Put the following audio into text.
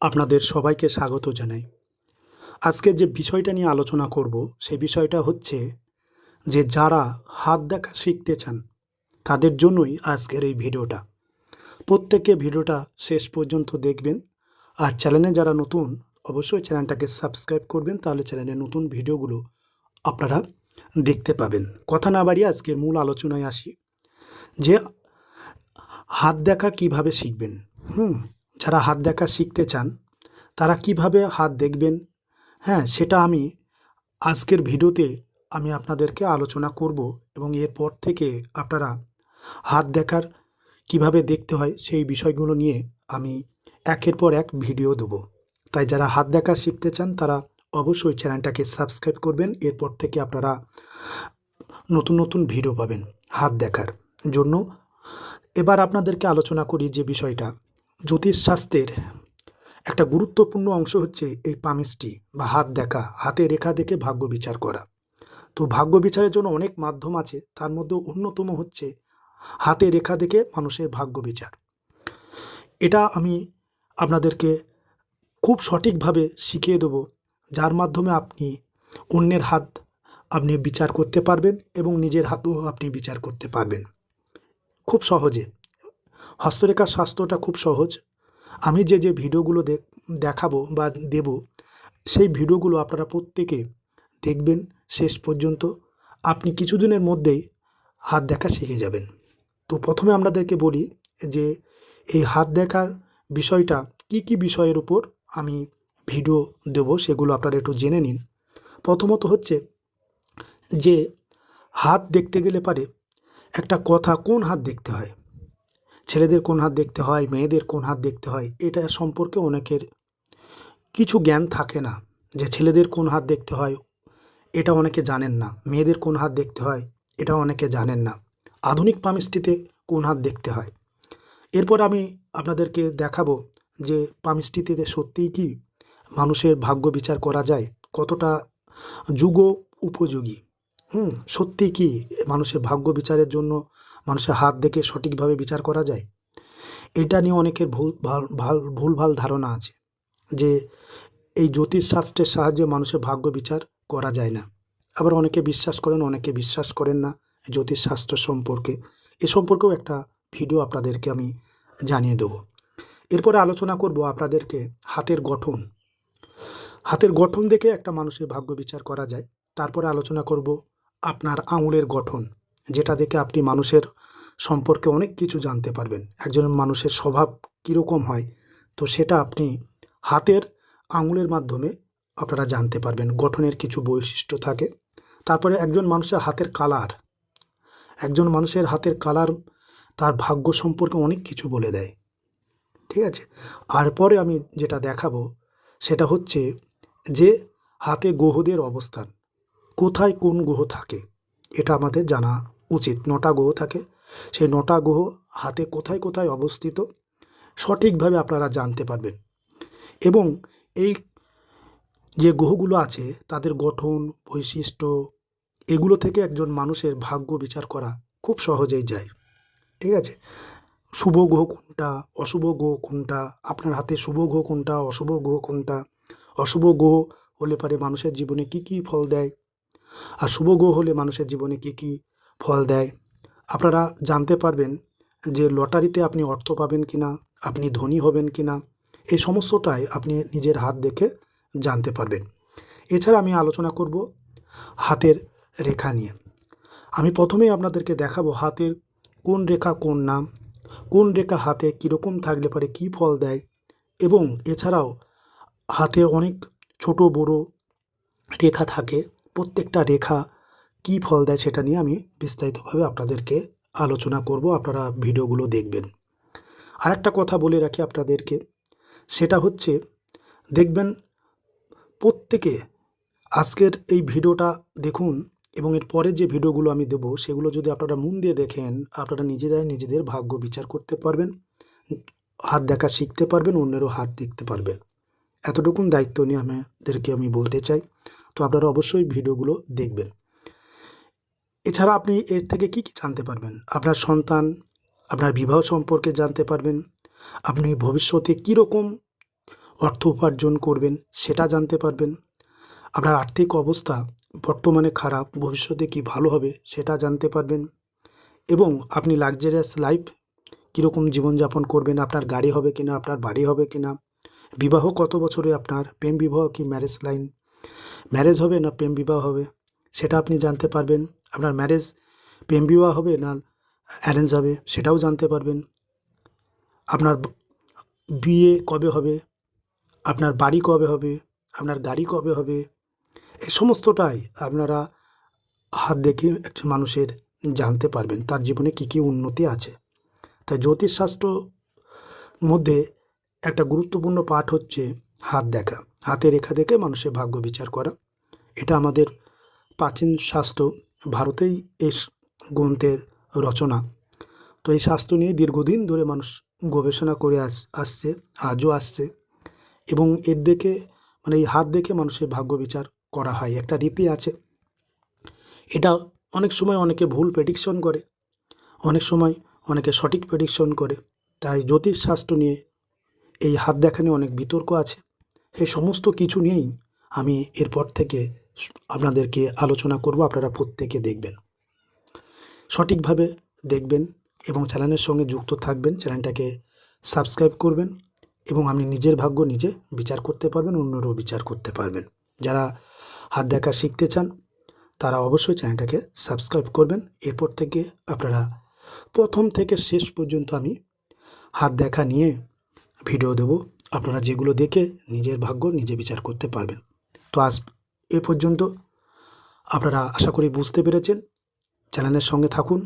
আপনাদের সবাইকে স্বাগত জানাই। আজকে যে বিষয়টা নিয়ে আলোচনা করব, সে বিষয়টা হচ্ছে যে যারা হাত দেখা শিখতে চান, তাদের জন্যই আজকের এই ভিডিওটা। প্রত্যেকে ভিডিওটা শেষ পর্যন্ত দেখবেন। আর চ্যানেলে যারা নতুন, অবশ্যই চ্যানেলটাকে সাবস্ক্রাইব করবেন, তাহলে চ্যানেলে নতুন ভিডিওগুলো আপনারা দেখতে পাবেন। কথা না বাড়িয়ে আজকের মূল আলোচনায় আসি। যে হাত দেখা কীভাবে শিখবেন? হুম যারা হাত দেখা শিখতে চান, তারা কীভাবে হাত দেখবেন? হ্যাঁ সেটা আমি আজকের ভিডিওতে আমি আপনাদেরকে আলোচনা করব এবং এরপর থেকে আপনারা হাত দেখার কীভাবে দেখতে হয় সেই বিষয়গুলো নিয়ে আমি একের পর এক ভিডিও দেবো। তাই যারা হাত দেখা শিখতে চান, তারা অবশ্যই চ্যানেলটাকে সাবস্ক্রাইব করবেন, এরপর থেকে আপনারা নতুন নতুন ভিডিও পাবেন হাত দেখার জন্য। এবার আপনাদেরকে আলোচনা করি যে বিষয়টা। জ্যোতিষশাস্ত্রের একটা গুরুত্বপূর্ণ অংশ হচ্ছে এই পামিষ্টি বা হাত দেখা, হাতে রেখা দেখে ভাগ্য বিচার করা। তো ভাগ্য বিচারের জন্য অনেক মাধ্যম আছে, তার মধ্যে অন্যতম হচ্ছে হাতে রেখা দেখে মানুষের ভাগ্য বিচার। এটা আমি আপনাদেরকে খুব সঠিকভাবে শিখিয়ে দেব, যার মাধ্যমে আপনি অন্যের হাত আপনি বিচার করতে পারবেন এবং নিজের হাতও আপনি বিচার করতে পারবেন। খুব সহজে। হস্তরেখার শাস্ত্রটা খুব সহজ। আমি যে যে ভিডিওগুলো দেখ দেখাবো বা দেব, সেই ভিডিওগুলো আপনারা প্রত্যেকে দেখবেন শেষ পর্যন্ত। আপনি কিছুদিনের মধ্যেই হাত দেখা শিখে যাবেন। তো প্রথমে আপনাদেরকে বলি যে, এই হাত দেখার বিষয়টা কি কি বিষয়ের উপর আমি ভিডিও দেব সেগুলো আপনারা একটু জেনে নিন। প্রথমত হচ্ছে যে, হাত দেখতে গেলে পারে একটা কথা কোন হাত দেখতে হয়? ছেলেদের কোন হাত দেখতে হয়, মেয়েদের কোন হাত দেখতে হয়, এটা সম্পর্কে অনেকের কিছু জ্ঞান থাকে না যে ছেলেদের কোন হাত দেখতে হয়, এটা অনেকে জানেন না। মেয়েদের কোন হাত দেখতে হয়, এটা অনেকে জানেন না। আধুনিক পামিষ্টিতে কোন হাত দেখতে হয়? এরপর আমি আপনাদেরকে দেখাবো যে পামিষ্টিতে সত্যিই কি মানুষের ভাগ্য বিচার করা যায়, কতটা যুগ উপযোগী হুম সত্যি কি মানুষের ভাগ্য বিচারের জন্য মানুষের হাত দেখে সঠিকভাবে বিচার করা যায়? এটা নিয়ে অনেকের ভুল, ভালো ভালো, ভুলভাল ধারণা আছে, যে এই জ্যোতিষশাস্ত্রের সাহায্যে মানুষের ভাগ্য বিচার করা যায় না। আবার অনেকে বিশ্বাস করেন, অনেকে বিশ্বাস করেন না জ্যোতিষশাস্ত্র সম্পর্কে। এ সম্পর্কেও একটা ভিডিও আপনাদেরকে আমি জানিয়ে দেবো। এরপরে আলোচনা করব আপনাদেরকে হাতের গঠন। হাতের গঠন দেখে একটা মানুষের ভাগ্য বিচার করা যায়। তারপরে আলোচনা করব আপনার আঙুলের গঠন। যেটা দেখে আপনি মানুষের সম্পর্কে অনেক কিছু জানতে পারবেন। একজন মানুষের স্বভাব কীরকম হয়, তো সেটা আপনি হাতের আঙুলের মাধ্যমে আপনারা জানতে পারবেন। গঠনের কিছু বৈশিষ্ট্য থাকে। তারপরে একজন মানুষের হাতের কালার। একজন মানুষের হাতের কালার তার ভাগ্য সম্পর্কে অনেক কিছু বলে দেয়। ঠিক আছে? আর পরে আমি যেটা দেখাবো, সেটা হচ্ছে যে হাতে গ্রহদের অবস্থান। কোথায় কোন গ্রহ থাকে, এটা আমাদের জানা উচিত। নটা গ্রহ থাকে। সেই নটা গ্রহ হাতে কোথায় কোথায় অবস্থিত সঠিকভাবে আপনারা জানতে পারবেন। এবং এই যে গ্রহগুলো আছে, তাদের গঠন, বৈশিষ্ট্য, এগুলো থেকে একজন মানুষের ভাগ্য বিচার করা খুব সহজেই যায়। ঠিক আছে? শুভ গ্রহ কোনটা? অশুভ গ্রহ কোনটা? আপনার হাতে শুভ গ্রহ কোনটা? অশুভ গ্রহ কোনটা? অশুভ গ্রহ হলে পারে মানুষের জীবনে কি কি ফল দেয়? আর শুভ গ্রহ হলে মানুষের জীবনে কি কি ফল দেয়। আপনারা জানতে পারবেন যে লটারিতে আপনি অর্থ পাবেন কি না আপনি ধনী হবেন কি না এই সমস্তটাই আপনি নিজের হাত দেখে জানতে পারবেন। এছাড়া আমি আলোচনা করব হাতের রেখা নিয়ে। আমি প্রথমেই আপনাদেরকে দেখাবো হাতের কোন রেখা কোন নাম, কোন রেখা হাতে কীরকম থাকলে পারে কী ফল দেয় এবং এছাড়াও হাতে অনেক ছোট বড় রেখা থাকে, প্রত্যেকটা রেখা কী ফল দেয় সেটা নিয়ে আমি বিস্তারিতভাবে আপনাদেরকে আলোচনা করব, আপনারা ভিডিওগুলো দেখবেন। আর একটা কথা বলে রাখি আপনাদেরকে, সেটা হচ্ছে দেখবেন প্রত্যেকে আজকের এই ভিডিওটা দেখুন এবং এর পরে যে ভিডিওগুলো আমি দেবো, সেগুলো যদি আপনারা মন দিয়ে দেখেন, আপনারা নিজেরাই নিজেদের ভাগ্য বিচার করতে পারবেন, হাত দেখা শিখতে পারবেন, অন্যেরও হাত দেখতে পারবেন। এতটুকুন দায়িত্ব নিয়ে আমাদেরকে আমি বলতে চাই। তো আপনারা অবশ্যই ভিডিওগুলো দেখবেন। এছাড়া আপনি এর থেকে কি কি জানতে পারবেন? আপনার সন্তান, আপনার বিবাহ সম্পর্কে জানতে পারবেন। আপনি ভবিষ্যতে কীরকম অর্থ উপার্জন করবেন সেটা জানতে পারবেন। আপনার আর্থিক অবস্থা বর্তমানে খারাপ, ভবিষ্যতে কি ভালো হবে সেটা জানতে পারবেন। এবং আপনি লাক্সারিয়াস লাইফ কীরকম জীবনযাপন করবেন, আপনার গাড়ি হবে কিনা, আপনার বাড়ি হবে কিনা, বিবাহ কত বছরে আপনার, প্রেম বিবাহ কি ম্যারেজ লাইন ম্যারেজ হবে না প্রেম বিবাহ হবে? সেটা আপনি জানতে পারবেন। আপনার ম্যারেজ প্রেম বিবাহ হবে না অ্যারেঞ্জ হবে সেটাও জানতে পারবেন। আপনার বিয়ে কবে হবে? আপনার বাড়ি কবে হবে? আপনার গাড়ি কবে হবে? এই সমস্তটাই আপনারা হাত দেখে একজন মানুষের জানতে পারবেন তার জীবনে কী কী উন্নতি আছে। তাই জ্যোতিষশাস্ত্র মধ্যে একটা গুরুত্বপূর্ণ পাঠ হচ্ছে হাত দেখা। হাতে রেখা দেখে মানুষের ভাগ্য বিচার করা। এটা আমাদের প্রাচীন শাস্ত্র। ভারতেই এই গ্রন্থের রচনা। তো এই শাস্ত্র নিয়ে দীর্ঘদিন ধরে মানুষ গবেষণা করে আস, আসছে, আজও আসছে এবং এর দেখে মানে এই হাত দেখে মানুষের ভাগ্য বিচার করা হয়। একটা রীতি আছে। এটা অনেক সময় অনেকে ভুল প্রেডিকশন করে, অনেক সময় অনেকে সঠিক প্রেডিকশন করে। তাই জ্যোতিষ জ্যোতিষশাস্ত্র নিয়ে এই হাত দেখা নিয়ে অনেক বিতর্ক আছে। সেই সমস্ত কিছু নিয়েই আমি এরপর থেকে আপনাদেরকে আলোচনা করব, আপনারা প্রত্যেকে দেখবেন। সঠিকভাবে দেখবেন এবং চ্যানেলের সঙ্গে যুক্ত থাকবেন, চ্যানেলটাকে সাবস্ক্রাইব করবেন এবং আপনি নিজের ভাগ্য নিজে বিচার করতে পারবেন, অন্যরাও বিচার করতে পারবেন। যারা হাত দেখা শিখতে চান, তারা অবশ্যই চ্যানেলটাকে সাবস্ক্রাইব করবেন। এরপর থেকে আপনারা প্রথম থেকে শেষ পর্যন্ত আমি হাত দেখা নিয়ে ভিডিও দেব। আপনারা যেগুলো দেখে নিজের ভাগ্য নিজে বিচার করতে পারবেন। তো আজ এ পর্যন্ত। আপনারা আশা করি বুঝতে পেরেছেন। চ্যানেলের সঙ্গে থাকুন।